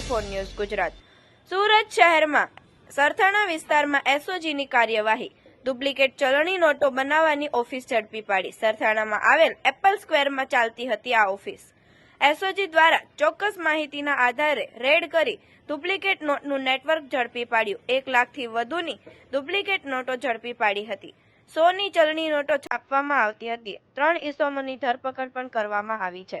Four news Gujarat. Surat શહેરમાં સરથાણા વિસ્તારમાં એસઓજીની કાર્યવાહી. ડુપ્લિકેટ ચલણી નોટો બનાવવાની ઓફિસ ઝડપી પાડી. સરથાણામાં આવેલ એપલ સ્ક્વેરમાં ચાલતી હતી આ ઓફિસ. એસઓજી દ્વારા ચોક્કસ માહિતીના આધારે રેડ કરી ડુપ્લિકેટ નોટનું નેટવર્ક ઝડપી પાડ્યું. એક લાખથી વધુની ડુપ્લિકેટ નોટો ઝડપી પાડી હતી. સોની ચલણી નોટો છાપવામાં આવતી હતી. ત્રણ ઇસમોની ધરપકડ પણ કરવામાં આવી છે.